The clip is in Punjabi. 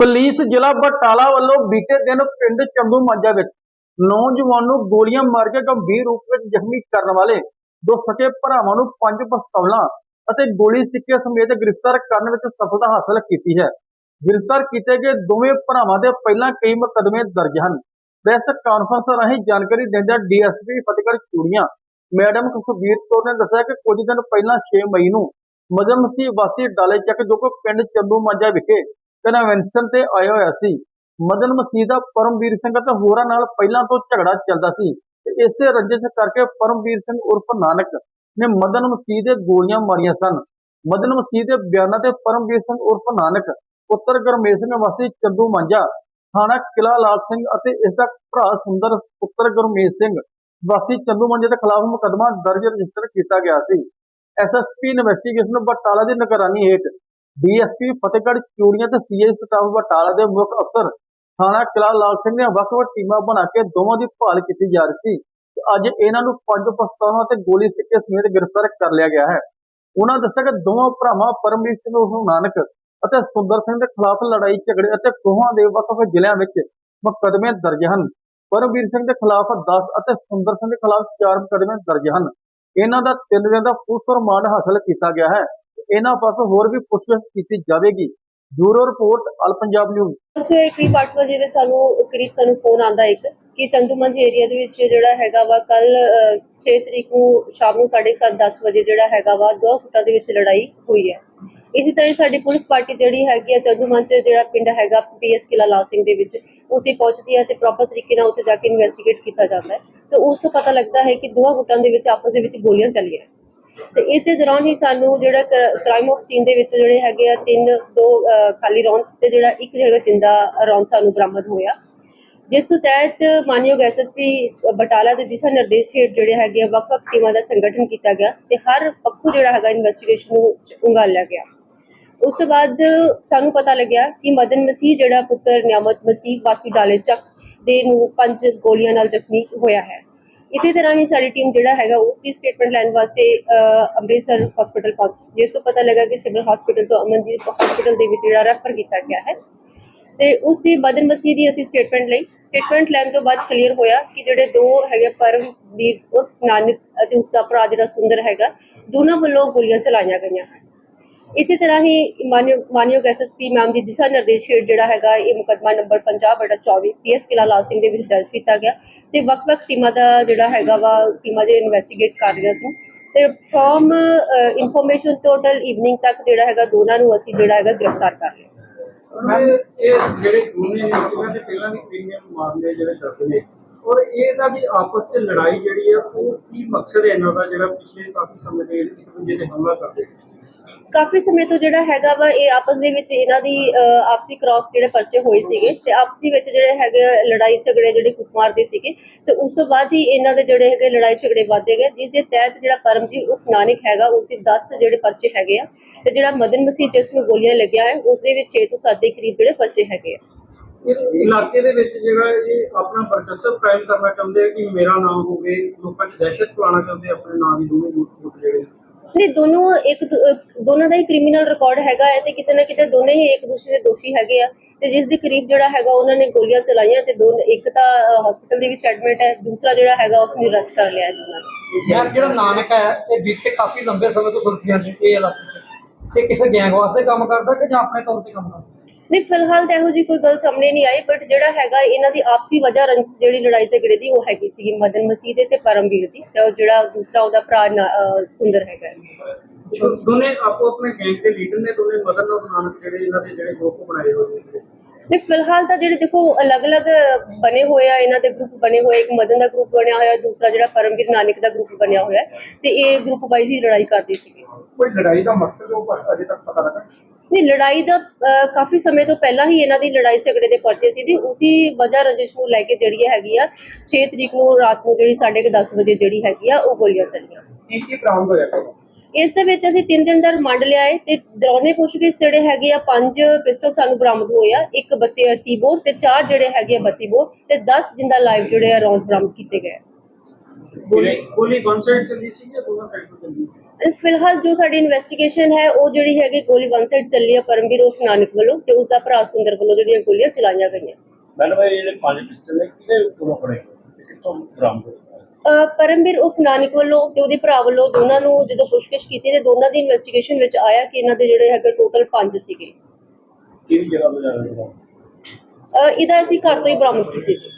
ਪੁਲਿਸ ਜ਼ਿਲ੍ਹਾ ਬਟਾਲਾ ਵੱਲੋਂ ਬੀਤੇ ਦਿਨ ਪਿੰਡ ਚੰਦੂ ਮਾਂਜਾ ਵਿੱਚ ਨੌਜਵਾਨ ਨੂੰ ਗੋਲੀਆਂ ਮਾਰ ਕੇ ਗੰਭੀਰ ਰੂਪ ਵਿੱਚ ਜ਼ਖਮੀ ਕਰਨ ਵਾਲੇ ਦੋ ਸਕੇ ਭਰਾਵਾਂ ਨੂੰ ਪੰਜ ਪਿਸਤੌਲਾਂ ਅਤੇ ਗੋਲੀ ਸਿੱਕੇ ਸਮੇਤ ਗ੍ਰਿਫਤਾਰ ਕਰਨ ਵਿੱਚ ਸਫਲਤਾ ਹਾਸਲ ਕੀਤੀ ਹੈ। ਗ੍ਰਿਫਤਾਰ ਕੀਤੇ ਗਏ ਦੋਵੇਂ ਭਰਾਵਾਂ ਦੇ ਪਹਿਲਾਂ ਕਈ ਮੁਕੱਦਮੇ ਦਰਜ ਹਨ। ਪ੍ਰੈਸ ਕਾਨਫਰੰਸ ਰਾਹੀਂ ਜਾਣਕਾਰੀ ਦਿੰਦਿਆਂ ਡੀਐਸਪੀ ਫਤਿਹਗੜ੍ਹ ਚੂੜੀਆਂ ਮੈਡਮ ਸੁਖਬੀਰ ਕੌਰ ਨੇ ਦੱਸਿਆ ਕਿ ਕੁਝ ਦਿਨ ਪਹਿਲਾਂ 6 ਮਈ ਨੂੰ ਮਦਨ ਵਾਸੀ ਡਾਲੇ ਚੱਕ ਜੋ ਕਿ ਪਿੰਡ ਚੰਦੂ ਮਾਂਜਾ ਵਿਖੇ ਕਨਵੈਨਸ਼ਨ ਤੇ ਆਇਆ ਹੋਇਆ ਸੀ। ਮਦਨ ਮਸੀਹ ਦਾ ਪਰਮਵੀਰ ਸਿੰਘ ਅਤੇ ਹੋਰਾਂ ਨਾਲ ਪਹਿਲਾਂ ਤੋਂ ਝਗੜਾ ਚੱਲਦਾ ਸੀ ਤੇ ਇਸੇ ਰੰਜਿਸ਼ ਕਰਕੇ ਪਰਮਵੀਰ ਸਿੰਘ ਉਰਫ ਨਾਨਕ ਨੇ ਮਦਨ ਮਸੀਹ ਦੇ ਗੋਲੀਆਂ ਮਾਰੀਆਂ ਸਨ। ਮਦਨ ਮਸੀਹ ਦੇ ਬਿਆਨਾਂ ਤੇ ਪਰਮਵੀਰ ਸਿੰਘ ਉਰਫ ਨਾਨਕ, ਪੁੱਤਰ ਗਰਮੇਸ਼ ਸਿੰਘ ਵਾਸੀ ਚੰਦੂ ਮਾਂਜਾ ਥਾਣਾ ਕਿਲਾ ਲਾਲ ਸਿੰਘ ਅਤੇ ਇਸ ਦਾ ਭਰਾ ਸੁੰਦਰ ਪੁੱਤਰ ਗੁਰਮੇਸ਼ ਸਿੰਘ ਵਾਸੀ ਚੰਦੂ ਮਾਂਜੇ ਦੇ ਖਿਲਾਫ ਮੁਕੱਦਮਾ ਦਰਜ ਰਜਿਸਟਰ ਕੀਤਾ ਗਿਆ ਸੀ। ਐਸਐਸਪੀ ਇਨਵੈਸਟੀਗੇਸ਼ਨ ਬਟਾਲਾ ਦੀ ਨਿਗਰਾਨੀ ਹੇਠ ਡੀਐਸਪੀ ਫਤਿਹਗੜ੍ਹ ਚੂੜੀਆਂ ਤੇ ਸੀਆਈ ਸਟਾਫ ਬਟਾਲਾ ਦੇ ਮੁੱਖ ਅਫਸਰ ਥਾਣਾ ਕਿਲਾ ਲਾਲ ਸਿੰਘ ਨੇ ਵੱਖ-ਵੱਖ ਟੀਮਾਂ ਬਣਾ ਕੇ ਦੋਵਾਂ ਦੀ ਭਾਲ ਕੀਤੀ ਜਾ ਰਹੀ ਸੀ ਅੱਜ ਇਹਨਾਂ ਨੂੰ ਪੰਜ ਪਿਸਤੌਲਾਂ ਤੇ ਗੋਲੀ ਸਿੱਕੇ ਸਮੇਤ ਗ੍ਰਿਫਤਾਰ ਕਰ ਲਿਆ ਗਿਆ ਹੈ। ਉਹਨਾਂ ਦੱਸਿਆ ਕਿ ਦੋਵਾਂ ਭਰਾਵਾਂ ਪਰਮਵੀਰ ਸਿੰਘ ਉਰਫ ਨਾਨਕ ਅਤੇ ਸੁੰਦਰ ਸਿੰਘ ਦੇ ਖਿਲਾਫ ਲੜਾਈ, ਝਗੜੇ ਅਤੇ ਦੋਹਾਂ ਦੇ ਵੱਖ-ਵੱਖ ਜ਼ਿਲ੍ਹਿਆਂ ਵਿੱਚ ਮੁਕੱਦਮੇ ਦਰਜ ਹਨ। ਪਰਮਵੀਰ ਸਿੰਘ ਦੇ ਖਿਲਾਫ 10 ਅਤੇ ਸੁੰਦਰ ਸਿੰਘ ਦੇ ਖਿਲਾਫ 4 ਮੁਕੱਦਮੇ ਦਰਜ ਹਨ। ਇਹਨਾਂ ਦਾ ਤਿੰਨ ਦਿਨ ਦਾ ਪੁਲਿਸ ਰਿਮਾਂਡ ਹਾਸਲ ਕੀਤਾ ਗਿਆ ਹੈ। ਇਹਨਾਂ ਪਾਸੋਂ ਹੋਰ ਵੀ ਪੁੱਛਗਿੱਛ ਕੀਤੀ ਜਾਵੇਗੀ। Bureau report, all Punjab news. ਸਵੇਰੇ ਕਰੀਬ 8 ਵਜੇ ਦੇ ਸਾਨੂੰ, ਕਰੀਬ ਸਾਨੂੰ ਫੋਨ ਆਂਦਾ ਇੱਕ, ਕਿ ਚੰਦੂਮੰਜ ਏਰੀਆ ਦੇ ਵਿੱਚ ਜਿਹੜਾ ਹੈਗਾ ਵਾ ਕੱਲ 6 ਤਰੀਕ ਨੂੰ ਸ਼ਾਮ ਨੂੰ 7:30 10 ਵਜੇ ਜਿਹੜਾ ਹੈਗਾ ਵਾ, ਦੋ ਫੁੱਟਾਂ ਦੇ ਵਿੱਚ ਲੜਾਈ ਹੋਈ ਹੈ। ਇਸੇ ਤਰ੍ਹਾਂ ਸਾਡੀ ਪੁਲਿਸ ਪਾਰਟੀ ਜਿਹੜੀ ਹੈਗੀ ਆ ਚੰਦੂਮੰਜ ਜਿਹੜਾ ਪਿੰਡ ਹੈਗਾ, ਪੀਐਸ ਕਿਲਾ ਲਾਲ ਸਿੰਘ ਦੇ ਵਿੱਚ, ਉੱਥੇ ਪਹੁੰਚਦੀ ਹੈ ਤੇ ਪ੍ਰੋਪਰ ਤਰੀਕੇ ਨਾਲ ਉੱਥੇ ਜਾ ਕੇ ਇਨਵੈਸਟੀਗੇਟ ਕੀਤਾ ਜਾਂਦਾ ਹੈ। ਤੇ ਉਸ ਤੋਂ ਪਤਾ ਲੱਗਦਾ ਹੈ ਕਿ ਦੋਹਾਂ ਗੁੱਟਾਂ ਦੇ ਵਿੱਚ ਆਪਸ ਦੇ ਵਿੱਚ ਗੋਲੀਆਂ ਚੱਲੀਆਂ। ਤੇ ਇਸ ਦੇ ਦੌਰਾਨ ਹੀ ਸਾਨੂੰ ਜਿਹੜਾ ਕ੍ਰਾਈਮ ਆਫ ਸੀਨ ਦੇ ਵਿੱਚ ਜਿਹੜੇ ਹੈਗੇ ਆ ਤਿੰਨ, ਦੋ ਖਾਲੀ ਰੌਂਦ ਤੇ ਜਿਹੜਾ ਇੱਕ ਜਿਹੜਾ ਜਿੰਦਾ ਰੌਂਦ ਸਾਨੂੰ ਬਰਾਮਦ ਹੋਇਆ। ਜਿਸ ਤੋਂ ਤਹਿਤ ਮਾਨਯੋਗ ਐਸਐਸਪੀ ਬਟਾਲਾ ਦੇ ਦਿਸ਼ਾ ਨਿਰਦੇਸ਼ ਹੇਠ ਜਿਹੜੇ ਹੈਗੇ ਆ ਵੱਖ-ਵੱਖ ਟੀਮਾਂ ਦਾ ਸੰਗਠਨ ਕੀਤਾ ਗਿਆ ਤੇ ਹਰ ਪੱਖੂ ਜਿਹੜਾ ਹੈਗਾ ਇਨਵੈਸਟੀਗੇਸ਼ਨ ਨੂੰ ਉੰਗਾਲਿਆ ਗਿਆ। ਉਸ ਤੋਂ ਬਾਅਦ ਸਾਨੂੰ ਪਤਾ ਲੱਗਿਆ ਕਿ ਮਦਨ ਮਸੀਹ ਜਿਹੜਾ ਪੁੱਤਰ ਨਿਆਮਤ ਮਸੀਹ ਵਾਸੀ ਡਾਲੇ ਚੱਕ ਦੇ ਨੂੰ ਪੰਜ ਗੋਲੀਆਂ ਨਾਲ ਜ਼ਖਮੀ ਹੋਇਆ ਹੈ। ਇਸੇ ਤਰ੍ਹਾਂ ਹੀ ਸਾਡੀ ਟੀਮ ਜਿਹੜਾ ਹੈਗਾ ਉਸ ਦੀ ਸਟੇਟਮੈਂਟ ਲੈਣ ਵਾਸਤੇ ਅੰਮ੍ਰਿਤਸਰ ਹਸਪੀਟਲ ਪਹੁੰਚੀ। ਜਿਸ ਤੋਂ ਪਤਾ ਲੱਗਾ ਕਿ ਸਿਵਲ ਹਸਪੀਟਲ ਤੋਂ ਅਮਨਦੀਪ ਹਸਪੀਟਲ ਦੇ ਵਿੱਚ ਜਿਹੜਾ ਰੈਫਰ ਕੀਤਾ ਗਿਆ ਹੈ, ਤੇ ਉਸ ਦੀ ਬਦਨ ਮਸੀਹ ਦੀ ਅਸੀਂ ਸਟੇਟਮੈਂਟ ਲਈ। ਸਟੇਟਮੈਂਟ ਲੈਣ ਤੋਂ ਬਾਅਦ ਕਲੀਅਰ ਹੋਇਆ ਕਿ ਜਿਹੜੇ ਦੋ ਹੈਗੇ ਪਰਮਵੀਰ ਉਰਫ ਨਾਨਕ ਅਤੇ ਉਸ ਦਾ ਭਰਾ ਜਿਹੜਾ ਸੁੰਦਰ ਹੈਗਾ, ਦੋਨਾਂ ਵੱਲੋਂ ਗੋਲੀਆਂ ਚਲਾਈਆਂ ਗਈਆਂ। ਹਨ ਇਸੇ ਤਰ੍ਹਾਂ ਹੀ ਮਾਨਯੋਗ ਮਾਨਯੋਗ ਐਸਐਸਪੀ ਮੈਮ ਦੀ ਦਿਸ਼ਾ ਨਿਰਦੇਸ਼ ਹੇਠ ਜਿਹੜਾ ਹੈਗਾ ਇਹ ਮੁਕੱਦਮਾ ਨੰਬਰ 50 ਬਟਾ 24 ਪੀਐਸ ਕਿਲਾ ਲਾਲ ਸਿੰਘ ਦੇ ਵਿੱਚ ਦਰਜ ਕੀਤਾ ਗਿਆ ਤੇ ਵੱਖ-ਵੱਖ ਟੀਮਾਂ ਦਾ ਜਿਹੜਾ ਹੈਗਾ ਵਾ, ਟੀਮਾਂ ਜੇ ਇਨਵੈਸਟੀਗੇਟ ਕਰ ਰਹੀਆਂ ਸੀ। ਤੇ ਫਰੋਮ ਇਨਫੋਰਮੇਸ਼ਨ ਟੋਟਲ ਈਵਨਿੰਗ ਤੱਕ ਜਿਹੜਾ ਹੈਗਾ ਦੋਨਾਂ ਨੂੰ ਅਸੀਂ ਜਿਹੜਾ ਹੈਗਾ ਗ੍ਰਿਫਤਾਰ ਕਰ ਲਿਆ। ਮੈਂ ਇਹ ਜਿਹੜੇ ਦੋਨੇ ਨੇ, ਇਹਨਾਂ ਦੇ ਪਹਿਲਾਂ ਵੀ ਪ੍ਰੀਮੀਅਮ ਮਾਮਲੇ ਜਿਹੜੇ ਦੱਸ ਨੇ। ਔਰ ਇਹਦਾ ਦੀ ਆਪਸ ਵਿੱਚ ਲੜਾਈ ਜਿਹੜੀ ਆ, ਉਹ ਕੀ ਮਕਸਦ ਹੈ ਇਹਨਾਂ ਦਾ ਜਿਹੜਾ ਪਿਛਲੇ ਕਾਫੀ ਸਮੇਂ ਦੇ ਇੱਕ ਦੂਜੇ ਤੇ ਹਮਲਾ ਕਰਦੇ ਕਾਫੀ ਸਮੇਂ ਤੋਂ ਜਿਹੜਾ ਹੈਗਾ ਵਾ, ਇਹ ਆਪਸ ਦੇ ਵਿੱਚ ਇਹਨਾਂ ਦੀ ਆਪਸੀ ਕ੍ਰਾਸ ਜਿਹੜੇ ਪਰਚੇ ਹੋਏ ਸੀਗੇ ਤੇ ਆਪਸੀ ਵਿੱਚ ਜਿਹੜੇ ਹੈਗੇ ਲੜਾਈ ਝਗੜੇ ਜਿਹੜੇ ਕੁੱਟਮਾਰ ਦੇ ਸੀਗੇ ਤੇ ਉਸ ਤੋਂ ਬਾਅਦ ਹੀ ਇਹਨਾਂ ਦੇ ਜਿਹੜੇ ਹੈਗੇ ਲੜਾਈ ਝਗੜੇ ਵਧਦੇ ਗਏ ਜਿਸ ਦੇ ਤਹਿਤ ਜਿਹੜਾ ਪਰਮਜੀਤ ਉਪ ਨਾਨਕ ਹੈਗਾ ਉਸ ਦੇ 10 ਜਿਹੜੇ ਪਰਚੇ ਹੈਗੇ ਆ ਤੇ ਜਿਹੜਾ ਮਦਨ ਮਸੀਹ ਜਿਸ ਨੂੰ ਗੋਲੀਆਂ ਲੱਗਿਆ ਹੈ ਉਸ ਦੇ ਵਿੱਚ 6 ਤੋਂ 7 ਦੇ ਕਰੀਬ ਜਿਹੜੇ ਪਰਚੇ ਹੈਗੇ ਆ। ਇਲਾਕੇ ਦੇ ਵਿੱਚ ਜਿਹੜਾ ਇਹ ਆਪਣਾ ਵਰਚਸਵ ਕਾਇਮ ਕਰਨਾ ਚਾਹੁੰਦੇ ਆ ਕਿ ਮੇਰਾ ਨਾਮ ਹੋਵੇ ਲੋਕਾਂ 'ਚ ਦਹਿਸ਼ਤ ਫੈਲਾਉਣਾ ਚਾਹੁੰਦੇ ਆਪਣੇ ਨਾਂ ਦੀ ਦੋਵੇਂ ਗੁੱਟ ਜਿਹੜੇ ਨਹੀਂ ਦੋਨੋਂ ਇੱਕ ਦੋਨਾਂ ਦਾ ਹੀ ਕ੍ਰਿਮੀਨਲ ਰਿਕਾਰਡ ਹੈਗਾ ਹੈ ਤੇ ਕਿਤੇ ਨਾ ਕਿਤੇ ਦੋਨੇ ਹੀ ਇੱਕ ਦੂਸਰੇ ਦੇ ਦੋਸ਼ੀ ਹੈਗੇ ਆ। ਤੇ ਜਿਸ ਦੇ ਕਰੀਬ ਜਿਹੜਾ ਹੈਗਾ ਉਹਨਾਂ ਨੇ ਗੋਲੀਆਂ ਚਲਾਈਆਂ ਤੇ ਦੋ ਇੱਕ ਤਾਂ ਹਸਪੀਟਲ ਦੇ ਵਿੱਚ ਐਡਮਿਟ ਹੈ ਦੂਸਰਾ ਜਿਹੜਾ ਹੈਗਾ ਉਸ ਨੂੰ ਅਰੈਸਟ ਕਰ ਲਿਆ ਹੈ ਦੋਨਾਂ ਨੇ। ਯਾਰ ਜਿਹੜਾ ਨਾਨਕ ਹੈ ਇਹ ਬੀਤੇ ਕਾਫੀ ਲੰਬੇ ਸਮੇਂ ਤੋਂ ਸੁਰਖੀਆਂ 'ਚ ਇਹ ਇਲਾਕੇ 'ਚ। ਇਹ ਕਿਸੇ ਗੈਂਗ ਵਾਸਤੇ ਕੰਮ ਕਰਦਾ ਕਿ ਜਾਂ ਆਪਣੇ ਤੌਰ ਤੇ ਕੰਮ ਕਰਦਾ? ਨਹੀਂ ਫਿਲਹਾਲ ਤਾਂ ਇਹੋ ਜੀ ਕੋਈ ਗੱਲ ਸਾਹਮਣੇ ਨਹੀਂ ਆਈ ਬਟ ਜਿਹੜਾ ਹੈਗਾ ਇਹਨਾਂ ਦੀ ਆਪਸੀ ਵਜ੍ਹਾ ਰੰਜਿਸ਼ ਜਿਹੜੀ ਲੜਾਈ ਝਗੜੇ ਦੀ ਉਹ ਹੈਗੀ ਸੀਗੀ ਮਦਨ ਮਸੀਹ ਦੇ ਤੇ ਪਰਮਵੀਰ ਦੀ ਤੇ ਉਹ ਜਿਹੜਾ ਦੂਸਰਾ ਉਹਦਾ ਭਰਾ ਸੁੰਦਰ ਹੈਗਾ। ਦੋ- ਦੋਨੇ ਆਪੋ ਆਪਣੇ ਗੈਂਗ ਦੇ ਲੀਡਰ ਨੇ ਦੋਨੇ ਮਦਨ ਨਾਲ ਨਾਨਕ ਜਿਹੜੇ ਇਹਨਾਂ ਦੇ ਜਿਹੜੇ ਗਰੁੱਪ ਬਣਾਏ ਹੋਏ ਨੇ। ਨਹੀਂ ਫਿਲਹਾਲ ਤਾਂ ਜਿਹੜੇ ਦੇਖੋ ਅਲੱਗ-ਅਲੱਗ ਬਣੇ ਹੋਏ ਆ ਇਹਨਾਂ ਦੇ ਗਰੁੱਪ ਬਣੇ ਹੋਏ ਇੱਕ ਮਦਨ ਦਾ ਗਰੁੱਪ ਬਣਿਆ ਹੋਇਆ ਦੂਸਰਾ ਜਿਹੜਾ ਪਰਮਵੀਰ ਨਾਨਕ ਦਾ ਗਰੁੱਪ ਬਣਿਆ ਹੋਇਆ ਤੇ ਇਹ ਗਰੁੱਪ ਵਾਈਜ਼ ਹੀ ਲੜਾਈ ਕਰਦੇ ਸੀਗੇ। ਕੋਈ ਲੜਾਈ ਦਾ ਮਕਸਦ ਉਹ ਅਜੇ ਤੱਕ ਪਤਾ ਲੱਗਾ? ਨਹੀਂ ਲੜਾਈ ਦਾ ਕਾਫੀ ਸਮੇਂ ਤੋਂ ਪਹਿਲਾਂ ਹੀ ਇਹਨਾਂ ਦੀ ਲੜਾਈ ਝਗੜੇ ਦੇ ਪਰਚੇ ਸੀ ਤੇ ਉਸੇ ਵਜ੍ਹਾ ਰੰਜਿਸ਼ ਨੂੰ ਲੈ ਕੇ ਜਿਹੜੀ ਹੈਗੀ ਆ 6 ਤਰੀਕ ਨੂੰ ਰਾਤ ਨੂੰ ਜਿਹੜੀ 10:30 ਵਜੇ ਜਿਹੜੀ ਹੈਗੀ ਆ ਉਹ ਗੋਲੀਆਂ ਚੱਲੀਆਂ ਕੀ ਕੀ ਬਰਾਮਦ ਹੋਇਆ ਇਸ ਦੇ ਵਿੱਚ ਅਸੀਂ 3 ਦਿਨ ਦਾ ਰਿਮਾਂਡ ਲਿਆ ਹੈ ਤੇ ਦੌਰਾਨੇ ਪੁੱਛਗਿੱਛ ਜਿਹੜੇ ਹੈਗੇ ਆ ਪੰਜ ਪਿਸਟਲ ਸਾਨੂੰ ਬਰਾਮਦ ਹੋਏ ਆ ਇੱਕ 32 30 ਬੋਰ ਤੇ ਚਾਰ ਜਿਹੜੇ ਹੈਗੇ ਆ 32 ਬੋਰ ਤੇ 10 ਜਿੰਦਾ ਲਾਈਵ ਜਿਹੜੇ ਆ ਰੌਂਡ ਬਰਾਮਦ ਕੀਤੇ ਗਏ। ਗੋਲੀ ਗੋਲੀ ਵਨ ਸਾਈਡ ਚੱਲੀ ਸੀ ਜਾਂ ਦੋਨਾਂ ਸਾਈਡ ਤੋਂ ਚੱਲੀ ਸੀ? ਫਿਲਹਾਲ ਜੋ ਸਾਡੀ ਇਨਵੈਸਟੀਗੇਸ਼ਨ ਹੈ ਉਹ ਜਿਹੜੀ ਹੈਗੀ ਗੋਲੀ ਵਨ ਸਾਈਡ ਚੱਲੀ ਹੈ ਪਰਮਵੀਰ ਉਸ ਨਾਨਕ ਵੱਲੋਂ ਤੇ ਉਸ ਦਾ ਭਰਾ ਸੁੰਦਰ ਵੱਲੋਂ ਜਿਹੜੀਆਂ ਗੋਲੀਆਂ ਚਲਾਈਆਂ ਗਈਆਂ ਮੈਡਮ ਇਹ ਜਿਹੜੇ ਪੰਜ ਪਿਸਟਲ ਨੇ ਕਿਹਦੇ ਕੋਲੋਂ ਫੜੇ ਹੋਏ? ਤੇ ਕਿੱਥੋਂ ਬਰਾਮਦ ਹੋਏ ਅਹ ਪਰਮਵੀਰ ਉਸ ਨਾਨਕ ਵੱਲੋਂ ਤੇ ਉਹਦੇ ਭਰਾ ਵੱਲੋਂ ਦੋਨਾਂ ਨੂੰ ਜਦੋਂ ਪੁੱਛਗਿੱਛ ਕੀਤੀ ਤੇ ਦੋਨਾਂ ਦੀ ਇਨਵੈਸਟੀਗੇਸ਼ਨ ਵਿੱਚ ਆਇਆ ਕਿ ਇਹਨਾਂ ਦੇ ਜਿਹੜੇ ਹੈਗੇ ਟੋਟਲ 5 ਸੀਗੇ ਕਿਹੜੀ ਜਗ੍ਹਾ ਤੋਂ ਜਾ ਰਹੇ ਹੋ ਇਹਦਾ ਅਸੀਂ ਘਰ ਤੋਂ ਹੀ ਬਰਾਮਦ ਕੀਤੀ ਸੀ